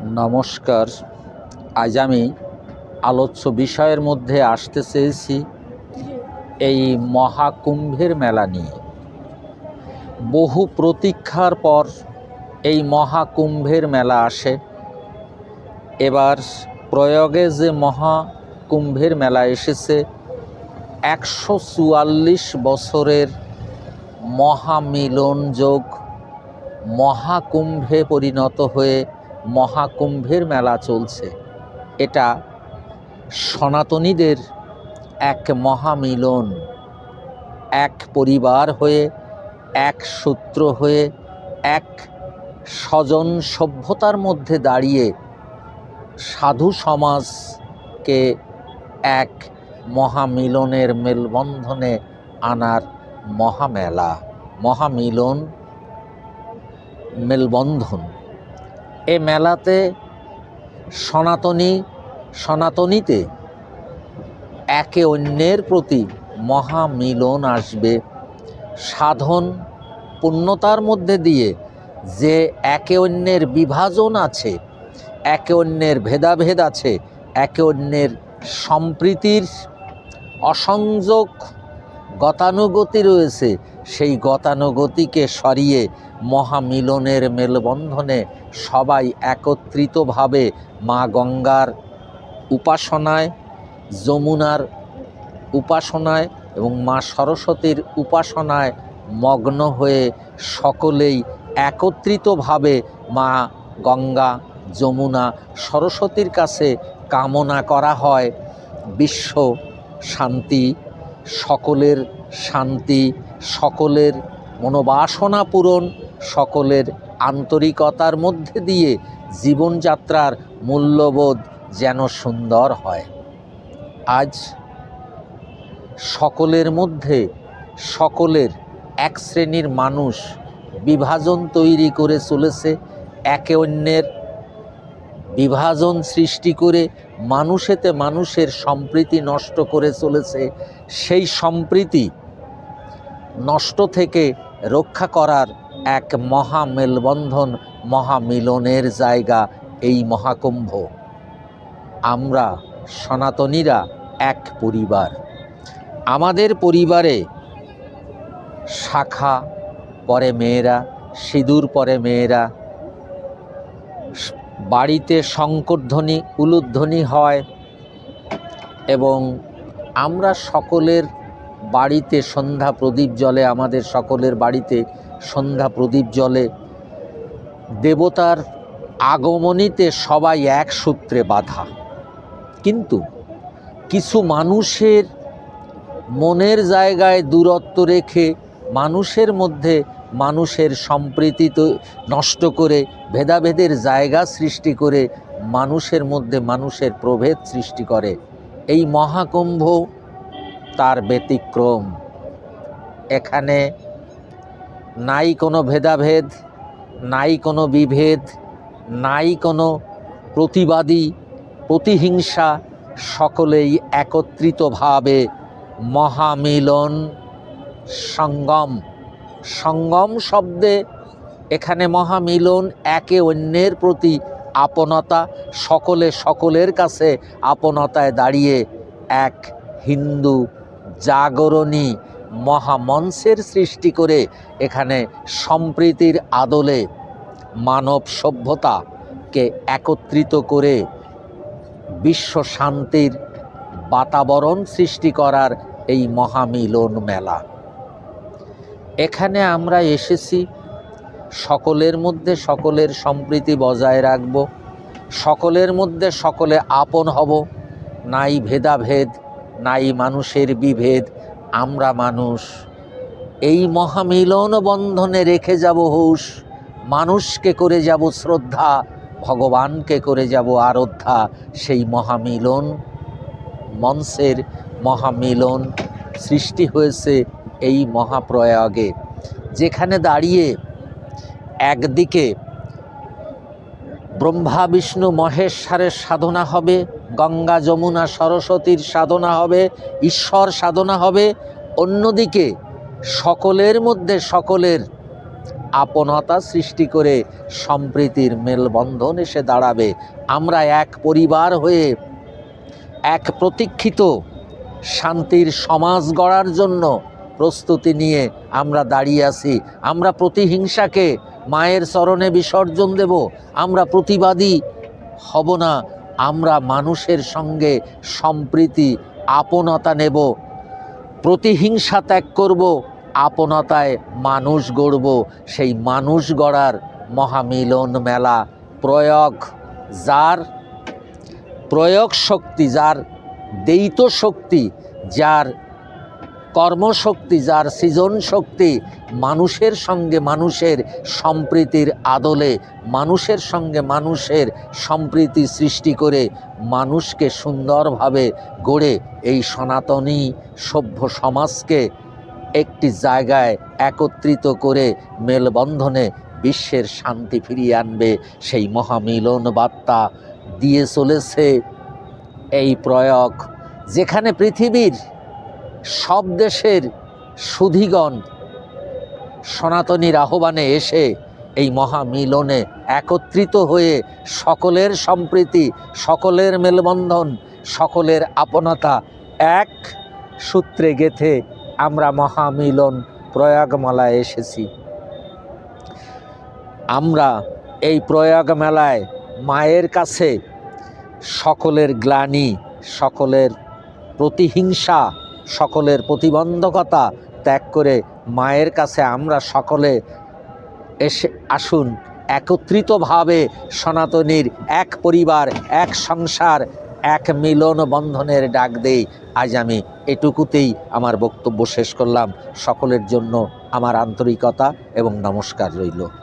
নমস্কার। আজ আমি আলোচ্য বিষয়ের মধ্যে আসতে চেয়েছি এই মহাকুম্ভের মেলা নিয়ে। বহু প্রতীক্ষার পর এই মহাকুম্ভের মেলা আসে। এবার প্রয়োগে যে মহাকুম্ভের মেলা এসেছে, একশো চুয়াল্লিশ বছরের মহামিলন যোগ মহাকুম্ভে পরিণত হয়ে মহাকুম্ভের মেলা চলছে। এটা সনাতনীদের এক মহামিলন। এক পরিবার হয়ে, এক সূত্র হয়ে, এক স্বজন সভ্যতার মধ্যে দাঁড়িয়ে সাধু সমাজকে এক মহামিলনের মেলবন্ধনে আনার মহামেলা, মহামিলন, মেলবন্ধন। এ মেলাতে সনাতনী, সনাতনীতে একে অন্যের প্রতি মহামিলন আসবে। সাধন পূর্ণতার মধ্যে দিয়ে যে একে অন্যের বিভাজন আছে, একে অন্যের ভেদাভেদ আছে, একে অন্যের সম্প্রীতির অসংযোগ গতানুগতি রয়েছে সেই গতানুগতিকে সরিয়ে মহামিলনের মেলবন্ধনে সবাই একত্রিতভাবে মা গঙ্গার উপাসনায়, যমুনার উপাসনায় এবং মা সরস্বতীর উপাসনায় মগ্ন হয়ে সকলেই একত্রিতভাবে মা গঙ্গা, যমুনা, সরস্বতীর কাছে কামনা করা হয়। বিশ্ব শান্তি, সকলের শান্তি সকলের মনোবাসনা পূরণ, সকলের আন্তরিকতার মধ্যে দিয়ে জীবনযাত্রার মূল্যবোধ যেন সুন্দর হয়। আজ সকলের মধ্যে সকলের এক শ্রেণির মানুষ বিভাজন তৈরি করে চলেছে, একে অন্যের বিভাজন সৃষ্টি করে মানুষেতে মানুষের সম্প্রীতি নষ্ট করে চলেছে, সেই সম্প্রীতি নষ্ট থেকে রক্ষা করার এক মহা মেলবন্ধন মহামিলনের জায়গা এই মহাকুম্ভ। আমরা সনাতনীরা এক পরিবার। আমাদের পরিবারে শাখা পরে মেয়েরা, সিঁদুর পরে মেয়েরা, বাড়িতে শঙ্করধ্বনি উলুধ্বনি হয় এবং আমরা সকলের বাড়িতে সন্ধ্যা প্রদীপ জলে আমাদের সকলের বাড়িতে সন্ধ্যা প্রদীপ জলে দেবতার আগমনীতে সবাই এক সূত্রে বাধা। কিন্তু কিছু মানুষের মনের জায়গায় দূরত্ব রেখে, মানুষের মধ্যে মানুষের সম্প্রীতি নষ্ট করে, ভেদাভেদের জায়গা সৃষ্টি করে মানুষের মধ্যে মানুষের প্রভেদ সৃষ্টি করে। এই মহাকুম্ভ তার ব্যতিক্রম। এখানে নাই কোনো ভেদাভেদ, নাই কোনো বিভেদ, নাই কোনো প্রতিবাদী, প্রতিহিংসা, সকলেই একত্রিতভাবে মহামিলন সঙ্গম। সঙ্গম শব্দে এখানে মহামিলন একে অন্যের প্রতি আপনতা, সকলে সকলের কাছে আপনতায় দাঁড়িয়ে এক হিন্দু জাগরণী মহামঞ্চের সৃষ্টি করে এখানে সম্প্রীতির আদলে মানব সভ্যতাকে একত্রিত করে বিশ্ব শান্তির বাতাবরণ সৃষ্টি করার এই মহামিলন মেলা। এখানে আমরা এসেছি সকলের মধ্যে সকলের সম্প্রীতি বজায় রাখব, সকলের মধ্যে সকলে আপন হব, নাই ভেদাভেদ নাই মানুষের বিভেদ, আমরা মানুষ। এই মহামিলন বন্ধনে রেখে যাব হুশ, মানুষকে করে যাব শ্রদ্ধা, ভগবানকে করে যাব আরাধ্যা, সেই মহামিলন। মঞ্চের মহামিলন সৃষ্টি হয়েছে এই মহাপ্রয়াগে, যেখানে দাঁড়িয়ে একদিকে ব্রহ্মা, বিষ্ণু, মহেশ্বরের সাধনা হবে, গঙ্গা, যমুনা, সরস্বতীর সাধনা হবে, ঈশ্বর সাধনা হবে। অন্যদিকে সকলের মধ্যে সকলের আপনতা সৃষ্টি করে সম্প্রীতির মেলবন্ধন এসে দাঁড়াবে। আমরা এক পরিবার হয়ে এক প্রতীক্ষিত শান্তির সমাজ গড়ার জন্য প্রস্তুতি নিয়ে আমরা দাঁড়িয়ে আছি। আমরা প্রতিহিংসাকে মায়ের চরণে বিসর্জন দেব, আমরা প্রতিবাদী হব না, আমরা মানুষের সঙ্গে সম্প্রীতি, আপনতা নেব। প্রতিহিংসা ত্যাগ করব, আপনতায় মানুষ গড়ব। সেই মানুষ গড়ার মহামিলন মেলা প্রয়োগ যার, প্রয়োগ শক্তি যার দেইত শক্তি যার কর্মশক্তি যার সৃজন শক্তি মানুষের সঙ্গে মানুষের সম্প্রীতির আদলে, মানুষের সঙ্গে মানুষের সম্প্রীতি সৃষ্টি করে মানুষকে সুন্দরভাবে গড়ে এই সনাতনী সভ্য সমাজকে একটি জায়গায় একত্রিত করে মেলবন্ধনে বিশ্বের শান্তি ফিরিয়ে আনবে সেই মহামিলন বার্তা দিয়ে চলেছে এই প্রয়োগ যেখানে পৃথিবীর সব দেশের সুধীগণ সনাতনীর আহ্বানে এসে এই মহামিলনে একত্রিত হয়ে সকলের সম্প্রীতি, সকলের মেলবন্ধন, সকলের আপনতা এক সূত্রে গেথে আমরা মহামিলন প্রয়াগমালায় এসেছি। আমরা এই প্রয়াগ মেলায় মায়ের কাছে সকলের গ্লানি, সকলের প্রতিহিংসা সকলের প্রতিবন্ধকতা ত্যাগ করে মায়ের কাছে আমরা সকলে এসে আসুন, একত্রিতভাবে সনাতনীর এক পরিবার, এক সংসার, এক মিলন বন্ধনের ডাক দেই। আজ আমি এটুকুতেই আমার বক্তব্য শেষ করলাম। সকলের জন্য আমার আন্তরিকতা এবং নমস্কার রইল।